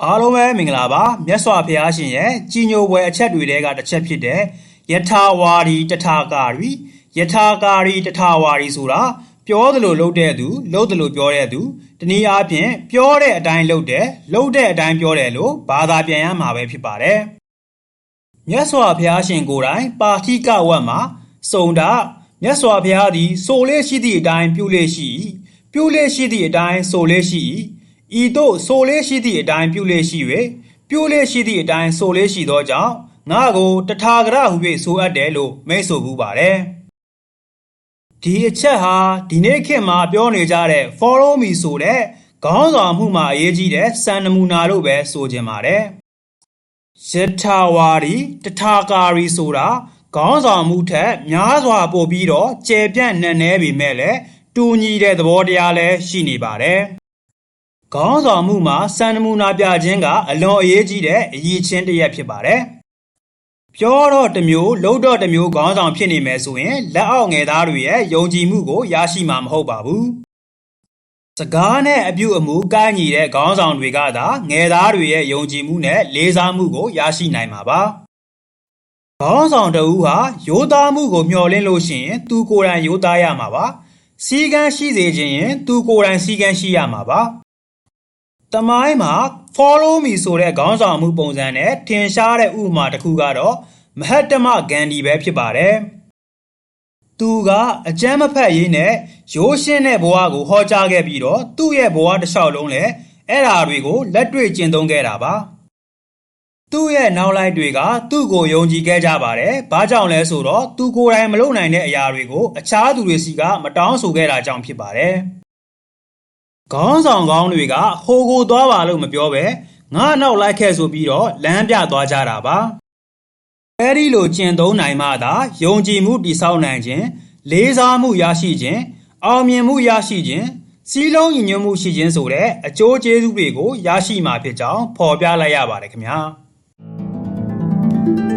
အားလုံးပဲမင်္ဂလာပါမြတ်စွာဘုရားရှင်ရဲ့ကြီးညိုပွဲအချက်တွေတဲကတစ်ချက်ဖြစ်တဲ့ယထာဝါဒီတထာကာရီယထာကာရီတထာဝါဒီဆိုတာပြောသလိုလုပ်တဲ့သူလုပ်သလိုပြောတဲ့သူတနည်းအားဖြင့်ပြောတဲ့အတိုင်းလုပ်တယ်လုပ်တဲ့အတိုင်းပြောတယ်လို့ဘာသာပြန်ရမှာပဲဖြစ်ပါတယ်မြတ်စွာဘုရားရှင်ကိုယ်တိုင်ပါဠိကဝတ်မှာစုံတာမြတ်စွာဘုရားသည်ဆိုလေးရှိသည့်အတိုင်းပြုလေးရှိ၏ပြုလေးရှိသည့်အတိုင်းဆိုလေးရှိ၏ ဤသို့ဆိုလေးရှိသည့်အတိုင်းပြုလေးရှိ၍ပြုလေးရှိသည့်အတိုင်းဆိုလေးရှိသောကြောင့်ငါကိုတထာဂရဟု၍ဆိုအပ်တယ်လို့မိတ်ဆိုဘူးပါတယ်ဒီအချက်ဟာဒီနေ့ခေတ်မှာပြောနေကြတဲ့ follow me ဆိုတဲ့ခေါင်းဆောင်မှုမှာအရေးကြီးတဲ့စံနမူနာလို့ပဲဆိုချင်ပါတယ်ယထာဝါဒီတထာကာရီဆိုတာခေါင်းဆောင်မှုထက်များစွာပို့ပြီးတော့ကျေပြန့်နက်နဲပေမဲ့လည်းတူညီတဲ့သဘောတရားလည်းရှိနေပါတယ်။ ခေါင်းဆောင်မှုမှာစံနမူနာပြခြင်းကအလွန်အရေးကြီးတဲ့အရေးချင်းတစ်ရက်ဖြစ်ပါတယ်။ပြောတော့တစ်မျိုးလုပ်တော့တစ်မျိုးခေါင်းဆောင်ဖြစ်နေမယ်ဆိုရင်လက်အောက်ငယ်သားတွေရဲ့ယုံကြည်မှုကိုရရှိမှာမဟုတ်ပါဘူး။စကားနဲ့အပြုအမူကန့်ညီတဲ့ခေါင်းဆောင်တွေကသာငယ်သားတွေရဲ့ယုံကြည်မှုနဲ့လေးစားမှုကိုရရှိနိုင်မှာပါ။ခေါင်းဆောင်တဦးဟာရိုးသားမှုကိုမျှော်လင့်လို့ရှိရင်သူကိုယ်တိုင်ရိုးသားရမှာပါ။စီကံရှိစေခြင်းရင်သူကိုယ်တိုင်စီကံရှိရမှာပါ။ တမိုင်းမှာ follow me ဆိုတဲ့ခေါင်းဆောင်မှုပုံစံနဲ့ထင်ရှားတဲ့ဥပမာတစ်ခုကတော့မဟတ္တမဂန္ဒီပဲဖြစ်ပါတယ်။သူကအကျမ်းမဖက်ရေးနဲ့ရိုးရှင်းတဲ့ဘဝကိုဟောကြားခဲ့ပြီးတော့သူ့ရဲ့ဘဝတစ်လျှောက်လုံးလည်းအဲ့ဓာတွေကိုလက်တွေ့ကျင့်သုံးခဲ့တာပါသူ့ရဲ့နောက်လိုက်တွေကသူ့ကိုယုံကြည်ခဲ့ကြပါတယ်။ဘာကြောင့်လဲဆိုတော့သူကိုယ်တိုင်မလုပ်နိုင်တဲ့အရာတွေကိုအခြားသူတွေစီကမတောင်းဆိုခဲ့တာကြောင့်ဖြစ်ပါတယ်။ ခေါင်းဆောင်ကောင်းတွေက ဟိုကိုသွားပါလို့မပြောပဲငါနောက်လိုက်ခဲ့ဆိုပြီးတော့ လမ်းပြသွားကြတာပါ။အဲဒီလိုကျင့်သုံးနိုင်မှသာ ယုံကြည်မှုတည်ဆောက်နိုင်ခြင်း လေးစားမှုရရှိခြင်း အောင်မြင်မှုရရှိခြင်းစီးလုံးညီညွတ်မှုရှိခြင်းဆိုတဲ့ အကျိုးကျေးဇူးတွေကို ရရှိမှာဖြစ်ကြောင်း ဖော်ပြလိုက်ရပါတယ်ခင်ဗျာ။